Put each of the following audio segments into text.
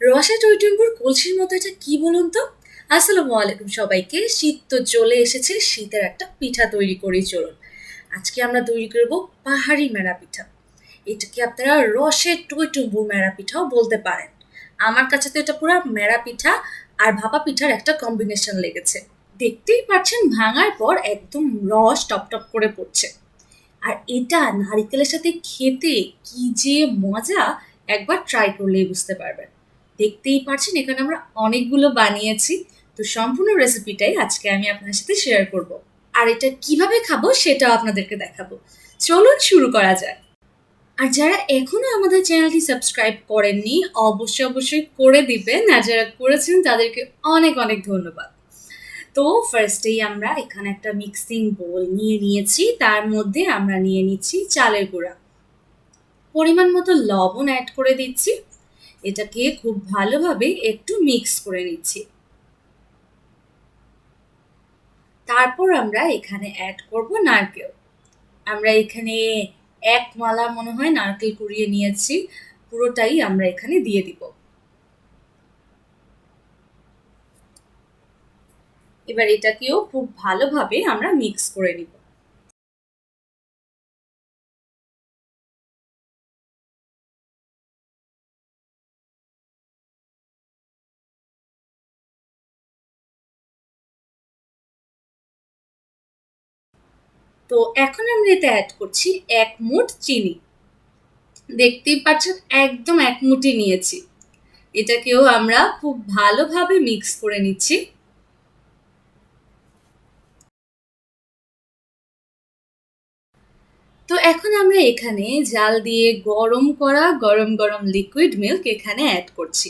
রসা টইটুম্বুর কলসির মতো এটা কি বলুন তো? আসসালামু আলাইকুম সবাইকে। শীত তো চলে এসেছে, শীতের একটা পিঠা তৈরি করি চলুন। আজকে আমরা তৈরি করব পাহাড়ি মেরা পিঠা। এটাকে আপনারা রসের টইটুম্বুর মেরা পিঠাও বলতে পারেন? আমার কাছে তো এটা পুরো মেরা পিঠা আর ভাপা পিঠার একটা কম্বিনেশন লেগেছে। দেখতেই পাচ্ছেন ভাঙার পর একদম রস টপ টপ করে পড়ছে। আর এটা নারিকেলের সাথে খেতে কি যে মজা, একবার ট্রাই করলেই বুঝতে পারবেন। দেখতেই পারছেন, এখানে আমরা অনেকগুলো বানিয়েছি। তো সম্পূর্ণ রেসিপিটাই আজকে আমি আপনার সাথে শেয়ার করব। আর এটা কীভাবে খাব সেটাও আপনাদেরকে দেখাবো। চলুন শুরু করা যাক। আর যারা এখনও আমাদের চ্যানেলটি সাবস্ক্রাইব করেননি, অবশ্যই অবশ্যই করে দিবেন। আর যারা করেছেন, তাদেরকে অনেক অনেক ধন্যবাদ। তো ফার্স্টেই আমরা এখানে একটা মিক্সিং বোল নিয়ে নিয়েছি। তার মধ্যে আমরা নিয়ে নিচ্ছি চালের গুঁড়া। পরিমাণ মতো লবণ অ্যাড করে দিচ্ছি। এটাকে খুব ভালোভাবে একটু মিক্স করে নিচ্ছি। তারপর আমরা এখানে অ্যাড করব নারকেল। আমরা এখানে এক মালা মনে হয় নারকেল কুড়িয়ে নিয়েছি, পুরোটাই আমরা এখানে দিয়ে দিব। এবার এটাকেও খুব ভালোভাবে আমরা মিক্স করে নিব। তো এখন আমরা এতে অ্যাড করছি এক মুঠ চিনি। দেখতেই পাচ্ছেন, একদম এক মুঠি নিয়েছি। এটাকেও আমরা খুব ভালোভাবে মিক্স করে নিচ্ছি। তো এখন আমরা এখানে জাল দিয়ে গরম করা গরম গরম লিকুইড মিল্ক এখানে অ্যাড করছি।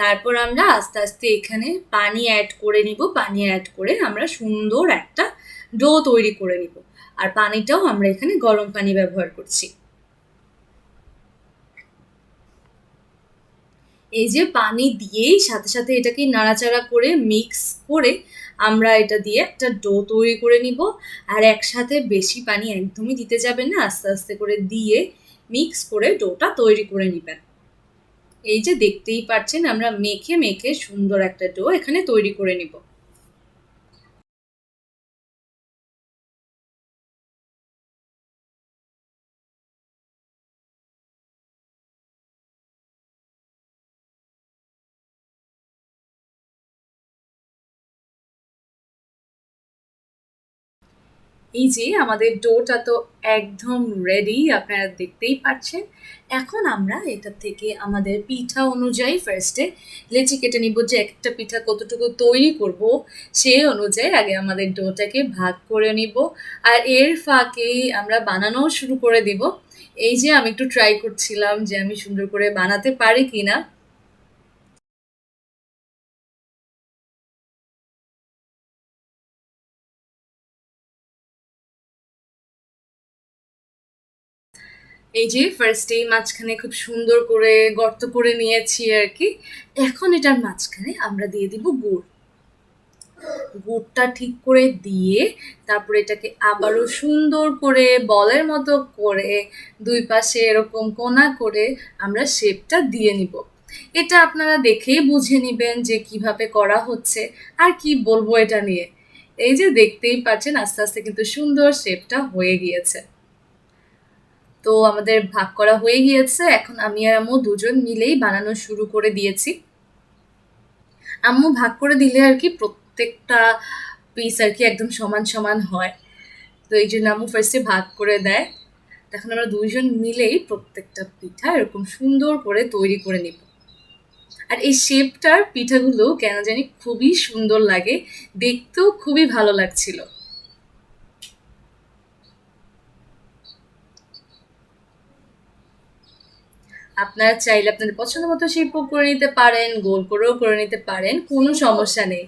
তারপর আমরা আস্তে আস্তে এখানে পানি অ্যাড করে নিব, পানি অ্যাড করে আমরা সুন্দর একটা ডো তৈরি করে নিব। আর পানিটাও আমরা এখানে গরম পানি ব্যবহার করছি। এই যে পানি দিয়েই সাথে সাথে এটাকে নাড়াচাড়া করে মিক্স করে আমরা এটা দিয়ে একটা ডো তৈরি করে নিব। আর একসাথে বেশি পানি একদমই দিতে যাবেন না, আস্তে আস্তে করে দিয়ে মিক্স করে ডোটা তৈরি করে নেবেন। এই যে দেখতেই পাচ্ছেন আমরা মেখে মেখে সুন্দর একটা ডো এখানে তৈরি করে নিব। এই যে আমাদের ডোটা তো একদম রেডি আপনারা দেখতেই পাচ্ছেন। এখন আমরা এটা থেকে আমাদের পিঠা অনুযায়ী ফার্স্টে লেচি কেটে নিব যে একটা পিঠা কতটুকু তৈরি করব সেই অনুযায়ী আগে আমাদের ডোটাকে ভাগ করে নিব। আর এর ফাঁকেই আমরা বানানো শুরু করে দিব। এই যে আমি একটু ট্রাই করছিলাম যে আমি সুন্দর করে বানাতে পারি কিনা। এই যে ফার্স্টেই মাঝখানে খুব সুন্দর করে গর্ত করে নিয়েছি আর কি, এখন এটার মাঝখানে আমরা দিয়ে দিব গুড়। গুড়টা ঠিক করে দিয়ে তারপরে এটাকে আবারও সুন্দর করে বলের মতো করে দুই পাশে এরকম কোনা করে আমরা শেপটা দিয়ে নিব। এটা আপনারা দেখেই বুঝে নিবেন যে কীভাবে করা হচ্ছে আর কি বলব এটা নিয়ে। এই যে দেখতেই পাচ্ছেন আস্তে আস্তে কিন্তু সুন্দর শেপটা হয়ে গিয়েছে। তো আমাদের ভাগ করা হয়ে গিয়েছে। এখন আমি আর আম্মু দুজন মিলেই বানানো শুরু করে দিয়েছি। আম্মু ভাগ করে দিলে আর কি প্রত্যেকটা পিস আর কি একদম সমান সমান হয়। তো এই জন্য আম্মু ফার্স্টে ভাগ করে দেয়। তখন আমরা দুইজন মিলেই প্রত্যেকটা পিঠা এরকম সুন্দর করে তৈরি করে নিব। আর এই শেপটার পিঠাগুলো কেন জানি খুবই সুন্দর লাগে। দেখতেও খুবই ভালো লাগছিল। আপনারা চাইলে আপনাদের পছন্দ মতো শেপ করে নিতে পারেন, গোল করেও করে নিতে পারেন, কোনো সমস্যা নেই।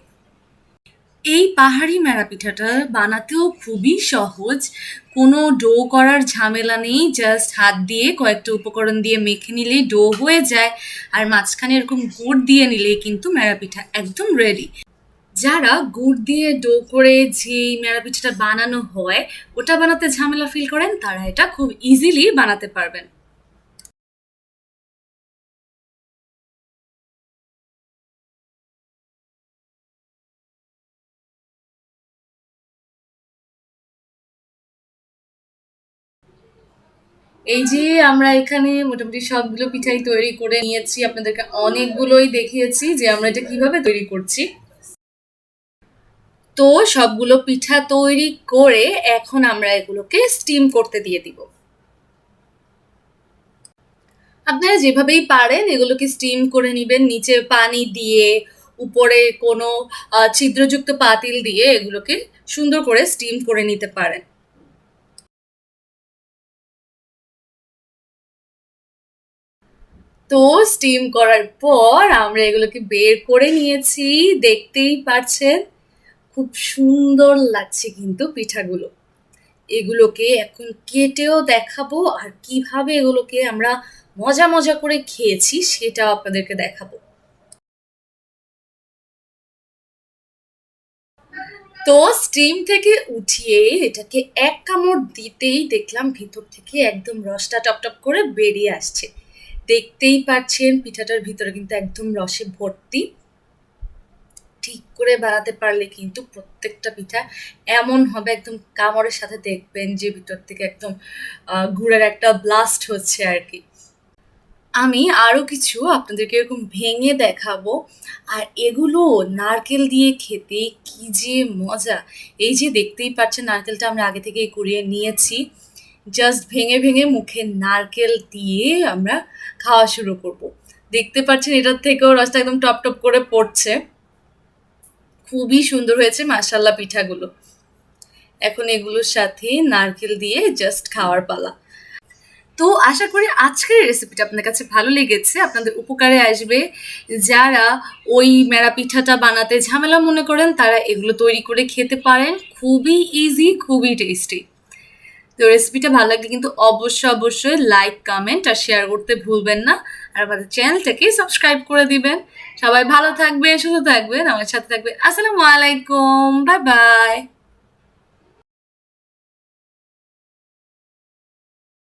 এই পাহাড়ি মেরা পিঠাটা বানাতেও খুবই সহজ। কোনো ডো করার ঝামেলা নেই জাস্ট হাত দিয়ে কয়েকটা উপকরণ দিয়ে মেখে নিলেই ডো হয়ে যায় আর মাঝখানে এরকম গুড় দিয়ে নিলেই কিন্তু মেরা পিঠা একদম রেডি যারা গুড় দিয়ে ডো করে যে মেরা পিঠাটা বানানো হয়, ওটা বানাতে ঝামেলা ফিল করেন, তারা এটা খুব ইজিলি বানাতে পারবেন। এই যে আমরা এখানে মোটামুটি সবগুলো পিঠাই তৈরি করে নিয়েছি, আপনাদেরকে অনেকগুলোই দেখিয়েছি যে আমরা এটা কীভাবে তৈরি করছি। তো সবগুলো পিঠা তৈরি করে এখন আমরা এগুলোকে স্টিম করতে দিয়ে দিব। আপনারা যেভাবেই পারেন এগুলোকে স্টিম করে নেবেন, নিচে পানি দিয়ে, উপরে কোনো ছিদ্রযুক্ত পাতিল দিয়ে এগুলোকে সুন্দর করে স্টিম করে নিতে পারেন। তো স্টিম করার পর আমরা এগুলোকে বের করে নিয়েছি। দেখতেই পাচ্ছেন, খুব সুন্দর লাগছে কিন্তু পিঠাগুলো। এগুলোকে এখন কেটেও দেখাবো আর কীভাবে এগুলোকে আমরা মজা মজা করে খেয়েছি সেটাও আপনাদেরকে দেখাবো। তো স্টিম থেকে উঠিয়ে এটাকে এক কামড় দিতেই দেখলাম ভিতর থেকে একদম রসটা টপটপ করে বেরিয়ে আসছে। দেখতেই পাচ্ছেন পিঠাটার ভিতরে কিন্তু একদম রসে ভর্তি। ঠিক করে বানাতে পারলে কিন্তু প্রত্যেকটা পিঠা এমন হবে, একদম কামড়ের সাথে দেখবেন যে ভিতর থেকে একদম গুড়ের একটা ব্লাস্ট হচ্ছে আর কি আমি আরও কিছু আপনাদেরকে এরকম ভেঙে দেখাবো। আর এগুলো নারকেল দিয়ে খেতে কি যে মজা! এই যে দেখতেই পাচ্ছেন, নারকেলটা আমরা আগে থেকেই কুড়িয়ে নিয়েছি। জাস্ট ভেঙে ভেঙে মুখে নারকেল দিয়ে আমরা খাওয়া শুরু করব। দেখতে পাচ্ছেন এটার থেকেও রসটা একদম টপ টপ করে পড়ছে। খুবই সুন্দর হয়েছে মাসাল্লা পিঠাগুলো। এখন এগুলোর সাথে নারকেল দিয়ে জাস্ট খাওয়ার পালা। তো আশা করি আজকের রেসিপিটা আপনার কাছে ভালো লেগেছে। আপনাদের উপকারে আসবে। যারা ওই মেরা পিঠাটা বানাতে ঝামেলা মনে করেন, তারা এগুলো তৈরি করে খেতে পারেন। খুবই ইজি খুবই টেস্টি তো রেসিপিটা ভালো লাগলে কিন্তু অবশ্যই অবশ্যই লাইক কমেন্ট আর শেয়ার করতে ভুলবেন না। আর আমাদের চ্যানেলটাকে সাবস্ক্রাইব করে দিবেন। সবাই ভালো থাকবে সুস্থ থাকবেন। আমার সাথে থাকবে আসসালামু আলাইকুম। Bye bye